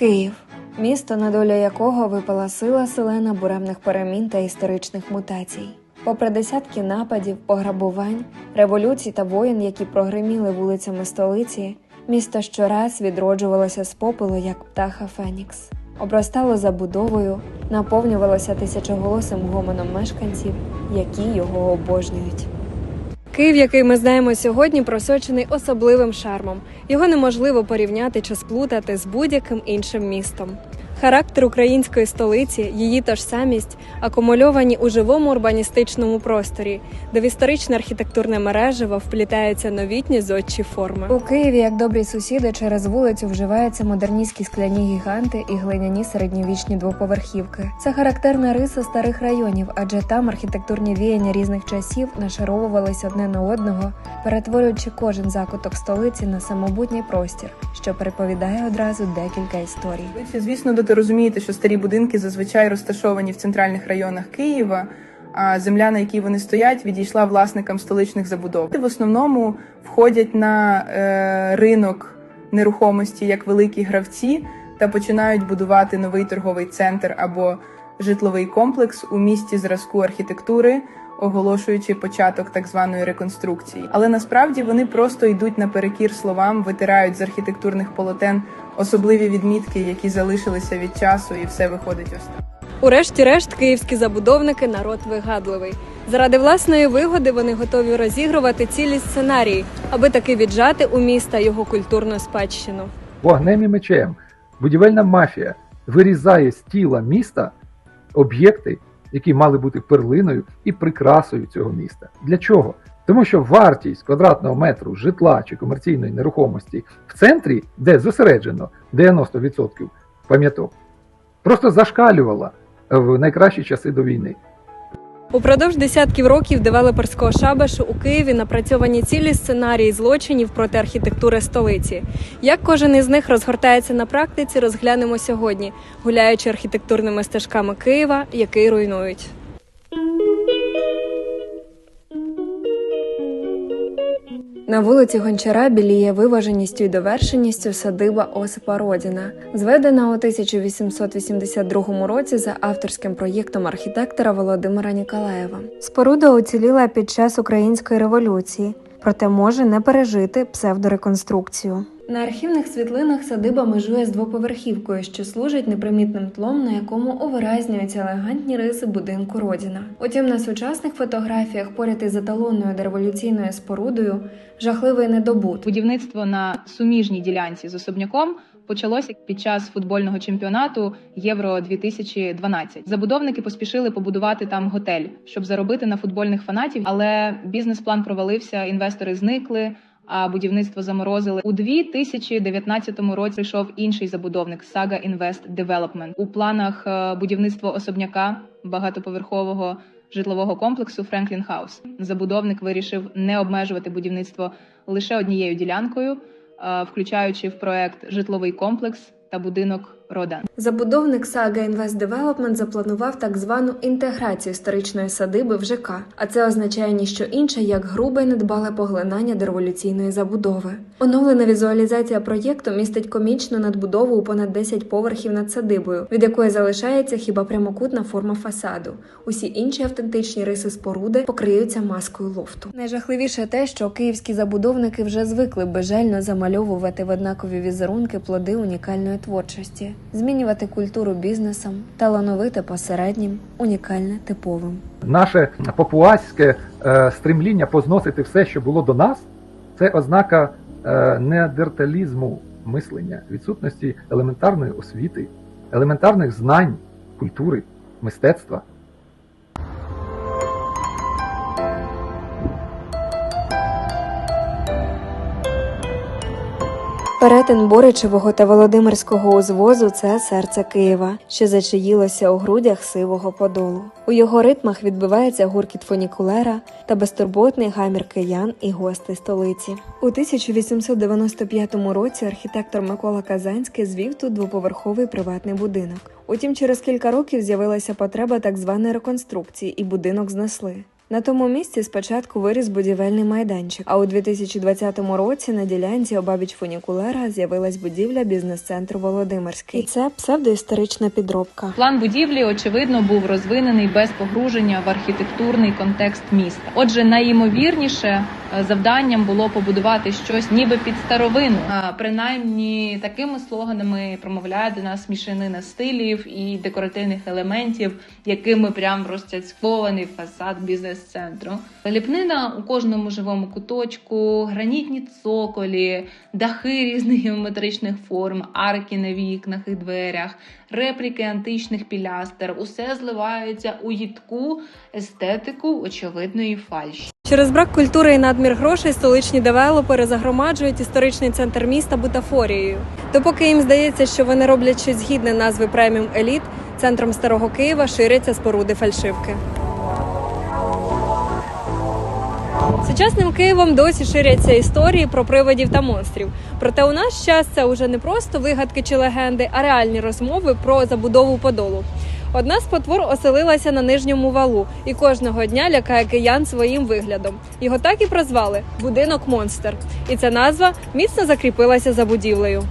Київ місто, на долю якого випала сила селена буремних перемін та історичних мутацій. Попри десятки нападів, пограбувань, революцій та воєн, які прогриміли вулицями столиці, місто щораз відроджувалося з попелу, як птаха Фенікс, обростало забудовою, наповнювалося тисячоголосим гомоном мешканців, які його обожнюють. Київ, який ми знаємо сьогодні, просочений особливим шармом. Його неможливо порівняти чи сплутати з будь-яким іншим містом. Характер української столиці, її та ж самість акумульовані у живому урбаністичному просторі, де в історичне архітектурне мережево вплітаються новітні зодчі форми. У Києві, як добрі сусіди, через вулицю вживаються модерністські скляні гіганти і глиняні середньовічні двоповерхівки. Це характерна риса старих районів, адже там архітектурні віяння різних часів нашаровувалися одне на одного, перетворюючи кожен закуток столиці на самобутній простір, що переповідає одразу декілька історій. Ви всі, доти розумієте, що старі будинки зазвичай розташовані в центральних районах Києва. А земля, на якій вони стоять, відійшла власникам столичних забудов. В основному входять на е, ринок нерухомості як великі гравці та починають будувати новий торговий центр або житловий комплекс у місті зразку архітектури, оголошуючи початок так званої реконструкції. Але насправді вони просто йдуть наперекір словам, витирають з архітектурних полотен особливі відмітки, які залишилися від часу, і все виходить ось так. Урешті-решт, київські забудовники народ вигадливий. Заради власної вигоди вони готові розігрувати цілі сценарії, аби таки віджати у міста його культурну спадщину. вогнем і мечем. Будівельна мафія вирізає з тіла міста об'єкти, які мали бути перлиною і прикрасою цього міста. Для чого? Тому що вартість квадратного метру житла чи комерційної нерухомості в центрі, де зосереджено 90% пам'яток, просто зашкалювала в найкращі часи до війни. Упродовж десятків років девелоперського шабашу у Києві напрацьовані цілі сценарії злочинів проти архітектури столиці. Як кожен із них розгортається на практиці, розглянемо сьогодні, гуляючи архітектурними стежками Києва, який руйнують. На вулиці Гончара біліє виваженістю і довершеністю садиба Осипа Родіна, зведена у 1882 році за авторським проєктом архітектора Володимира Ніколаєва. Споруда уціліла під час української революції, проте може не пережити псевдореконструкцію. На архівних світлинах садиба межує з двоповерхівкою, що служить непримітним тлом, на якому увиразнюються елегантні риси будинку Родіна. Утім, на сучасних фотографіях поряд із еталонною дореволюційною спорудою жахливий недобут. Будівництво на суміжній ділянці з особняком почалося під час футбольного чемпіонату Євро 2012 Забудовники поспішили побудувати там готель, щоб заробити на футбольних фанатів, але бізнес-план провалився, інвестори зникли. А будівництво заморозили у 2019 році. Прийшов інший забудовник Saga Invest Development. У планах е, будівництво особняка багатоповерхового житлового комплексу Френклін Хаус. Забудовник вирішив не обмежувати будівництво лише однією ділянкою, е, включаючи в проект житловий комплекс та будинок Родан. Забудовник Saga Invest Development запланував так звану інтеграцію історичної садиби в ЖК, а це означає ніщо інше, як грубе недбале поглинання дореволюційної забудови. Оновлена візуалізація проєкту містить комічну надбудову у понад 10 поверхів над садибою, від якої залишається хіба прямокутна форма фасаду. Усі інші автентичні риси споруди покриються маскою лофту. Найжахливіше те, що київські забудовники вже звикли безжально замальовувати в однакові візерунки плоди унікальної творчості, змінювати культуру бізнесом, талановити посереднім, унікальне типовим. Наше папуаське е, стремління позносити все, що було до нас, це ознака е, неадерталізму мислення, відсутності елементарної освіти, елементарних знань, культури, мистецтва. Перетин Боричевого та Володимирського узвозу це серце Києва, що зачаїлося у грудях сивого подолу. У його ритмах відбивається гуркіт фунікулера та безтурботний гамір киян і гостей столиці. У 1895 році архітектор Микола Казанський звів тут двоповерховий приватний будинок. Утім, через кілька років з'явилася потреба так званої реконструкції, і будинок знесли. На тому місці спочатку виріс будівельний майданчик, а у 2020 році на ділянці обабіч фунікулера з'явилась будівля бізнес-центру Володимирський. І це псевдоісторична підробка. План будівлі, очевидно, був розвинений без погруження в архітектурний контекст міста. Отже, найімовірніше завданням було побудувати щось ніби під старовину. А, Принаймні такими слоганами промовляє до нас мішанина стилів і декоративних елементів, якими прям розцяцькований фасад бізнес-центру. Ліпнина у кожному живому куточку, гранітні цоколі, дахи різних геометричних форм, арки на вікнах і дверях, репліки античних пілястер. Усе зливається у їдку естетику очевидної фальші. Через брак культури і надмір грошей столичні девелопери загромаджують історичний центр міста бутафорією. Допоки їм здається, що вони роблять щось гідне назви преміум еліт, центром старого Києва ширяться споруди фальшивки. Сучасним Києвом досі ширяться історії про привидів та монстрів. Проте у наш час це уже не просто вигадки чи легенди, а реальні розмови про забудову подолу. Одна з потвор оселилася на нижньому валу і кожного дня лякає киян своїм виглядом. Його так і прозвали будинок монстр. І ця назва міцно закріпилася за будівлею.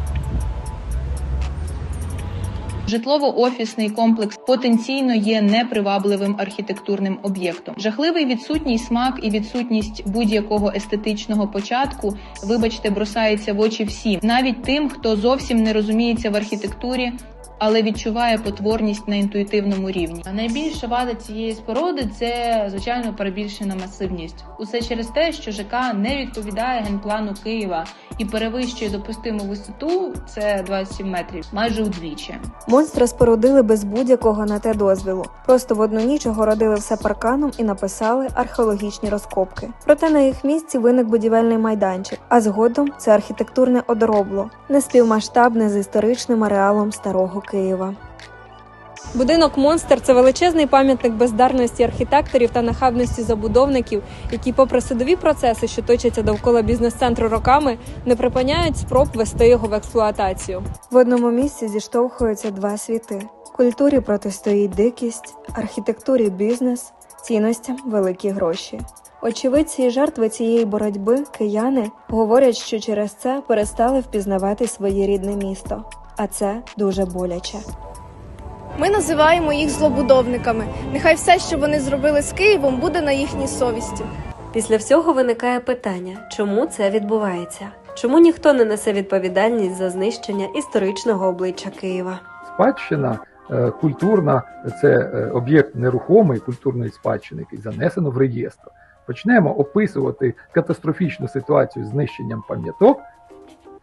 Житлово-офісний комплекс потенційно є непривабливим архітектурним об'єктом. Жахливий відсутній смак і відсутність будь-якого естетичного початку, вибачте, бросається в очі всім, навіть тим, хто зовсім не розуміється в архітектурі. Але відчуває потворність на інтуїтивному рівні. А найбільша вада цієї споруди це звичайно перебільшена масивність. Усе через те, що ЖК не відповідає генплану Києва і перевищує допустиму висоту, це 27 метрів, майже удвічі. Монстра спорудили без будь-якого на те дозвілу. Просто в одну ніч огородили все парканом і написали археологічні розкопки. Проте на їх місці виник будівельний майданчик, а згодом це архітектурне одоробло, неспівмасштабне з історичним ареалом старого. Будинок монстр це величезний пам'ятник бездарності архітекторів та нахабності забудовників, які, попри судові процеси, що точаться довкола бізнес-центру роками, не припиняють спроб вести його в експлуатацію. В одному місці зіштовхуються два світи: культурі протистоїть дикість, архітектурі бізнес, цінностям великі гроші. Очевидці і жертви цієї боротьби, кияни, говорять, що через це перестали впізнавати своє рідне місто, а це дуже боляче. Ми називаємо їх злобудовниками. Нехай все, що вони зробили з Києвом, буде на їхній совісті. Після всього виникає питання, чому це відбувається? Чому ніхто не несе відповідальність за знищення історичного обличчя Києва? Спадщина е, культурна це е, об'єкт нерухомої культурної спадщини, який занесено в реєстр. Почнемо описувати катастрофічну ситуацію з знищенням пам'яток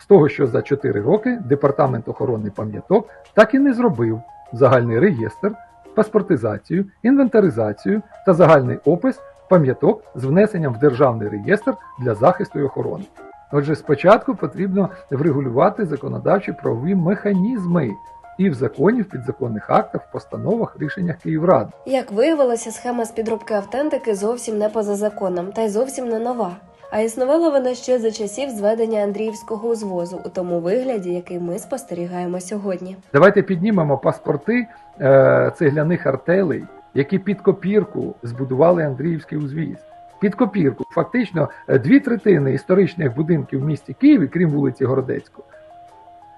того, що за 4 роки департамент охорони пам'яток так і не зробив загальний реєстр, паспортизацію, інвентаризацію та загальний опис пам'яток з внесенням в державний реєстр для захисту і охорони. Отже, спочатку потрібно врегулювати законодавчі правові механізми і в законі, в підзаконних актах, в постановах, рішеннях Київради. Як виявилося, схема з підробки автентики зовсім не поза законом, та й зовсім не нова. А існувала вона ще за часів зведення Андріївського узвозу у тому вигляді, який ми спостерігаємо сьогодні. Давайте піднімемо паспорти е, цегляних артелей, які під копірку збудували Андріївський узвіз. Під копірку. Фактично, е, дві третини історичних будинків в місті Києві, крім вулиці Городецького,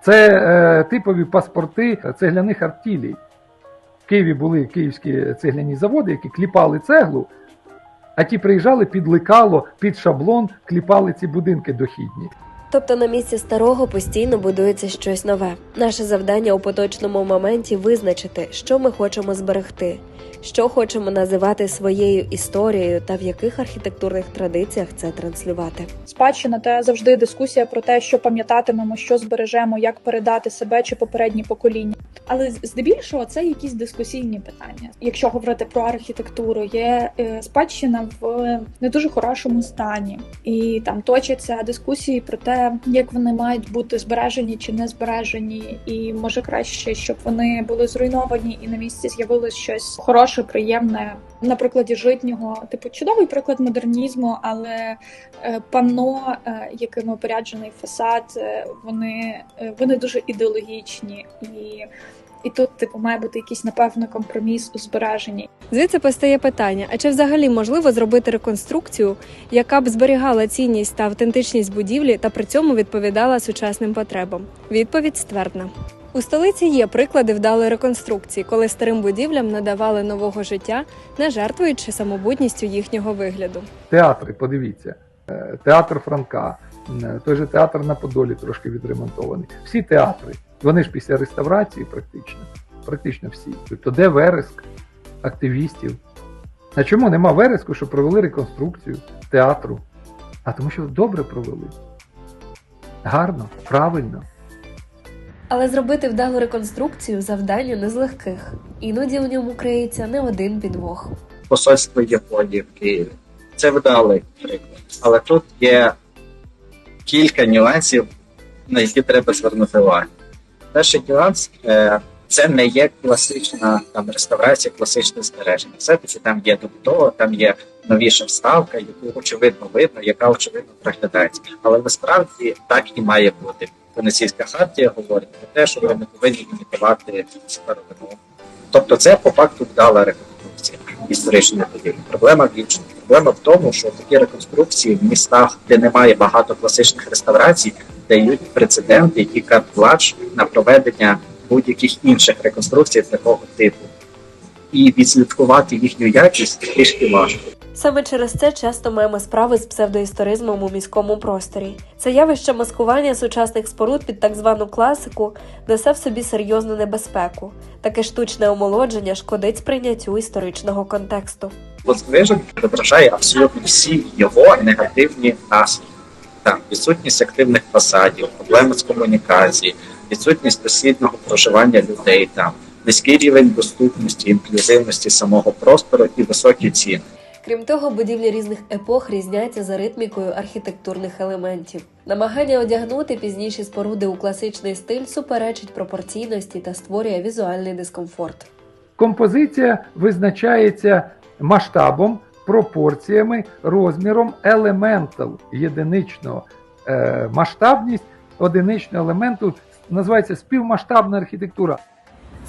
це е, типові паспорти цегляних артілій. В Києві були київські цегляні заводи, які кліпали цеглу, а ті приїжджали під лекало, під шаблон, кліпали ці будинки дохідні. Тобто на місці старого постійно будується щось нове. Наше завдання у поточному моменті визначити, що ми хочемо зберегти, що хочемо називати своєю історією та в яких архітектурних традиціях це транслювати. спадщина та завжди дискусія про те, що пам'ятатимемо, що збережемо, як передати себе чи попередні покоління. Але здебільшого це якісь дискусійні питання. Якщо говорити про архітектуру, є е, спадщина в не дуже хорошому стані, і там точаться дискусії про те, як вони мають бути збережені чи не збережені, і може краще, щоб вони були зруйновані і на місці з'явилось щось хороше, приємне. На прикладі житнього, типу, чудовий приклад модернізму, але е, панно, е, яким опоряджений фасад, е, вони, вони дуже ідеологічні і І тут, типу, має бути якийсь напевно компроміс у збереженні. Звідси постає питання: а чи взагалі можливо зробити реконструкцію, яка б зберігала цінність та автентичність будівлі та при цьому відповідала сучасним потребам? Відповідь ствердна. У столиці є приклади вдалої реконструкції, коли старим будівлям надавали нового життя, не жертвуючи самобутністю їхнього вигляду. Театри, подивіться, е, театр Франка, е, той же театр на Подолі трошки відремонтований. Всі театри, вони ж після реставрації практично, практично всі. Тобто де вереск активістів? А чому нема вереску, що провели реконструкцію театру? А тому що добре провели. Гарно, правильно. Але зробити вдалу реконструкцію завдання не з легких. Іноді у ньому криється не один підвох. посольство Японії в Києві. Це вдалий приклад. Але тут є кілька нюансів, на які треба звернути увагу. Перший нюанс е, це не є класична там реставрація, класичне збереження. Все-таки там є добудова, там є новіша вставка, яку очевидно видно, яка очевидно проглядається. Але насправді так і має бути. Венеційська хартія говорить про те, що ви не повинні імітувати старовину. Тобто, це по факту вдала реконструкція історичної будівлі. Проблема в іншому. Проблема в тому, що такі реконструкції в містах, де немає багато класичних реставрацій, дають прецеденти і карт-бланш на проведення будь-яких інших реконструкцій такого типу. І відслідкувати їхню якість трішки важко. Саме через це часто маємо справи з псевдоісторизмом у міському просторі. Це явище маскування сучасних споруд під так звану класику несе в собі серйозну небезпеку. Таке штучне омолодження шкодить сприйняттю історичного контексту. Воздвижень відображає абсолютно всі його негативні наслідки. Там відсутність активних фасадів, проблеми з комунікації, відсутність дослідного проживання людей там, низький рівень доступності, інклюзивності самого простору і високі ціни. Крім того, будівлі різних епох різняться за ритмікою архітектурних елементів. Намагання одягнути пізніші споруди у класичний стиль суперечить пропорційності та створює візуальний дискомфорт. Композиція визначається масштабом, пропорціями, розміром елементів єдиничного. Е, масштабність одиничного елементу називається співмасштабна архітектура.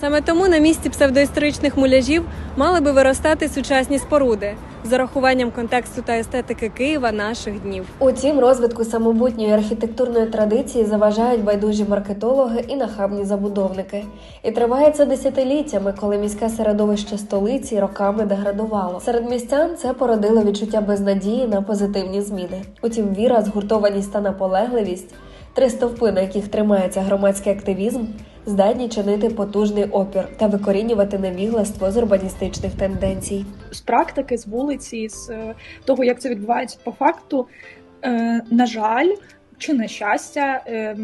Саме тому на місці псевдоісторичних муляжів мали би виростати сучасні споруди з урахуванням контексту та естетики Києва наших днів. Утім, розвитку самобутньої архітектурної традиції заважають байдужі маркетологи і нахабні забудовники. І триває це десятиліттями, коли міське середовище столиці роками деградувало. Серед містян це породило відчуття безнадії на позитивні зміни. Утім, віра, згуртованість та наполегливість, три стовпи, на яких тримається громадський активізм, здатні чинити потужний опір та викорінювати невігластво з урбаністичних тенденцій. З практики, з вулиці, з е, того, як це відбувається по факту, е, на жаль, чи на щастя, е,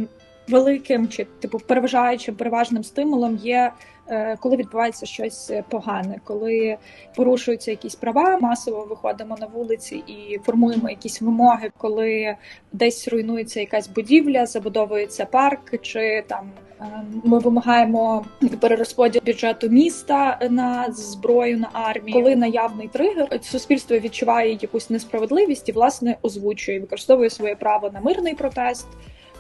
великим чи типу переважаючим переважним стимулом є. е, Коли відбувається щось погане, коли порушуються якісь права, масово виходимо на вулиці і формуємо якісь вимоги, коли десь руйнується якась будівля, забудовується парк, чи там е, ми вимагаємо перерозподіл бюджету міста на зброю на армію. Коли наявний тригер, суспільство відчуває якусь несправедливість і власне озвучує, використовує своє право на мирний протест.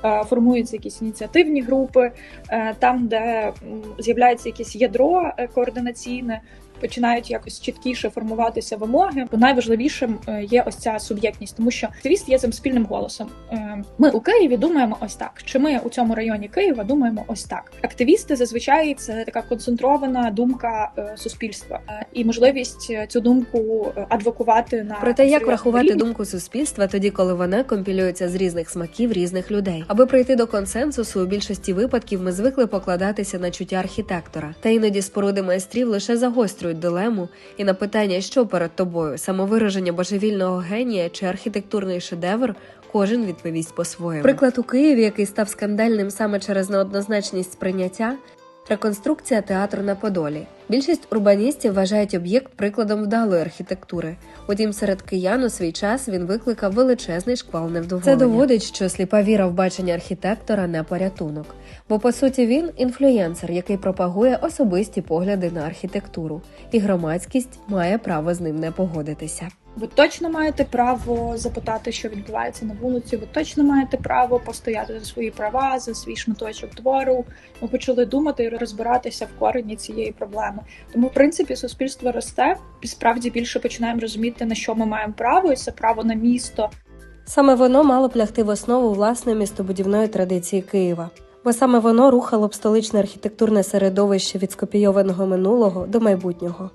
Е, Формуються якісь ініціативні групи, е, там, де з'являється якесь ядро е, координаційне, починають якось чіткіше формуватися вимоги. Бо найважливішим е, є ось ця суб'єктність, тому що активіст є цим спільним голосом. Е, Ми у Києві думаємо ось так. Чи ми у цьому районі Києва думаємо ось так? Активісти зазвичай це така концентрована думка е, суспільства і можливість цю думку адвокувати на Про те, як врахувати рівні. думку суспільства, тоді коли вона компілюється з різних смаків різних людей. Аби прийти до консенсусу, у більшості випадків ми звикли покладатися на чуття архітектора. Та іноді споруди майстрів лише загострюють дилему і на питання, що перед тобою самовираження божевільного генія чи архітектурний шедевр. Кожен відповість по-своєму. Приклад у Києві, який став скандальним саме через неоднозначність сприйняття, реконструкція театру на Подолі. Більшість урбаністів вважають об'єкт прикладом вдалої архітектури. Утім, серед киян у свій час він викликав величезний шквал невдоволення. Це доводить, що сліпа віра в бачення архітектора не порятунок. Бо по суті він інфлюєнсер, який пропагує особисті погляди на архітектуру, і громадськість має право з ним не погодитися. Ви точно маєте право запитати, що відбувається на вулиці. Ви точно маєте право постояти за свої права, за свій шматочок двору. Ми почали думати і розбиратися в корені цієї проблеми. Тому, в принципі, суспільство росте і справді більше починаємо розуміти, на що ми маємо право, і це право на місто, Саме воно мало б лягти в основу власної містобудівної традиції Києва. Бо саме воно рухало б столичне архітектурне середовище від скопійованого минулого до майбутнього.